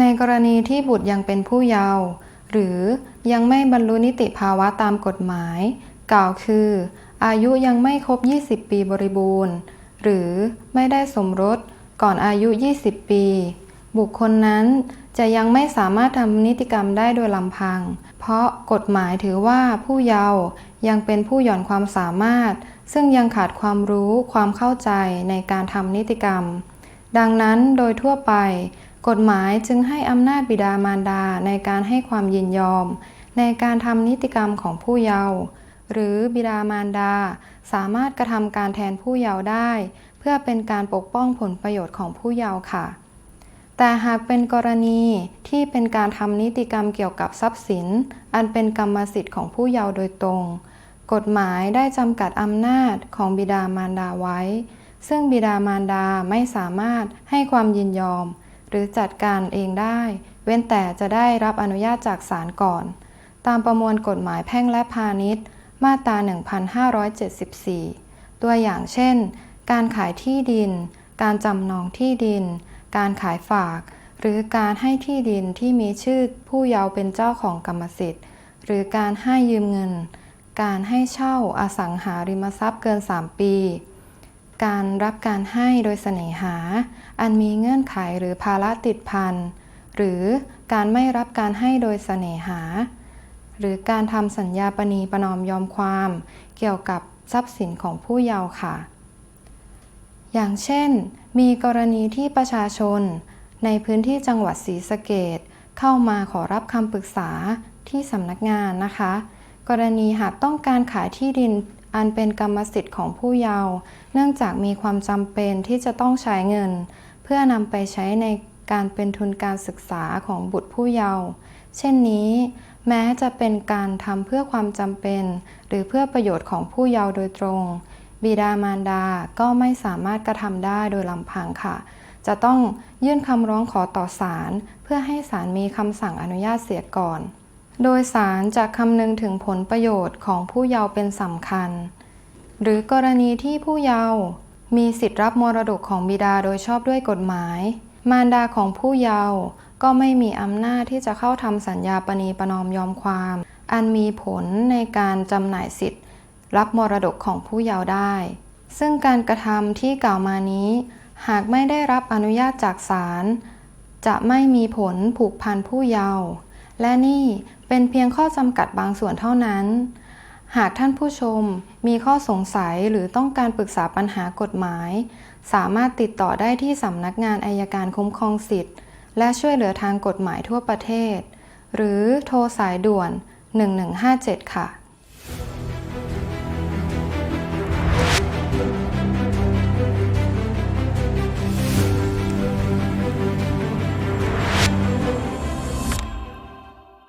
ในกรณีที่บุตรยังเป็นผู้เยาว์หรือยังไม่บรรลุนิติภาวะตามกฎหมาย กล่าวคือ อายุยังไม่ครบ 20 ปีบริบูรณ์ หรือไม่ได้สมรสก่อนอายุ 20 ปี บุคคลนั้นจะยังไม่สามารถทำนิติกรรมได้โดยลำพัง เพราะกฎหมายถือว่าผู้เยาว์ยังเป็นผู้หย่อนความสามารถ ซึ่งยังขาดความรู้ความเข้าใจในการทำนิติกรรม ดังนั้นโดยทั่วไป กฎหมายจึงให้อำนาจบิดามารดาในการให้ความยินยอม ในการทำนิติกรรมของผู้เยาว์หรือบิดามารดาสามารถกระทำการแทนผู้เยาว์ได้ เพื่อเป็นการปกป้องผลประโยชน์ของผู้เยาว์ค่ะ แต่หากเป็นกรณีที่เป็นการทำนิติกรรมเกี่ยวกับทรัพย์สิน อันเป็นกรรมสิทธิ์ของผู้เยาว์โดยตรง กฎหมายได้จำกัดอำนาจของบิดามารดาไว้ ซึ่งบิดามารดาไม่สามารถให้ความยินยอม หรือจัดการเองได้ เว้นแต่จะได้รับอนุญาตจากศาลก่อน ตามประมวลกฎหมายแพ่งและพาณิชย์ มาตรา 1574 ตัวอย่างเช่น การขายที่ดิน การจำนองที่ดิน การขายฝาก หรือการให้ที่ดินที่มีชื่อผู้เยาว์เป็นเจ้าของกรรมสิทธิ์ หรือการให้ยืมเงิน การให้เช่าอสังหาริมทรัพย์เกิน 3 ปี การรับการให้โดยเสน่หา อันมีเงื่อนไขหรือภาระติดพัน หรือการไม่รับการให้โดยเสน่หา หรือการทำสัญญาปณีประนอมยอมความ เกี่ยวกับทรัพย์สินของผู้เยาว์ค่ะ อย่างเช่น มีกรณีที่ประชาชน ในพื้นที่จังหวัดศรีสะเกดเข้ามาขอรับคำปรึกษาที่สำนักงานนะคะ กรณีหากต้องการขายที่ดิน อันเป็นกรรมสิทธิ์ของผู้เยาว์เนื่องจากมีความจำเป็นที่จะต้องใช้เงิน เพื่อนำไปใช้ในการเป็นทุนการศึกษาของบุตรผู้เยาว์เช่นนี้ แม้จะเป็นการทำเพื่อความจำเป็น หรือเพื่อประโยชน์ของผู้เยาว์โดยตรง บิดามารดาก็ไม่สามารถกระทำได้โดยลำพังค่ะ จะต้องยื่นคำร้องขอต่อศาลเพื่อให้ศาลมีคำสั่งอนุญาตเสียก่อน โดยศาลจะคำนึงถึงผลประโยชน์ของผู้เยาว์เป็นสำคัญ หรือกรณีที่ผู้เยาว์มีสิทธิรับมรดกของบิดาโดยชอบด้วยกฎหมาย มารดาของผู้เยาว์ก็ไม่มีอำนาจที่จะเข้าทำสัญญาปณีประนอมยอมความ อันมีผลในการจำหน่ายสิทธิ์ รับมรดกของผู้เยาว์ได้ ซึ่งการกระทำที่กล่าวมานี้ หากไม่ได้รับอนุญาตจากศาลจะไม่มีผลผูกพันผู้เยาว์ และนี่เป็นเพียงข้อจำกัดบางส่วนเท่านั้น หากท่านผู้ชมมีข้อสงสัยหรือต้องการปรึกษาปัญหากฎหมาย สามารถติดต่อได้ที่สำนักงานอายการคุ้มครองสิทธิ์ และช่วยเหลือทางกฎหมายทั่วประเทศ หรือโทรสายด่วน 1157 ค่ะ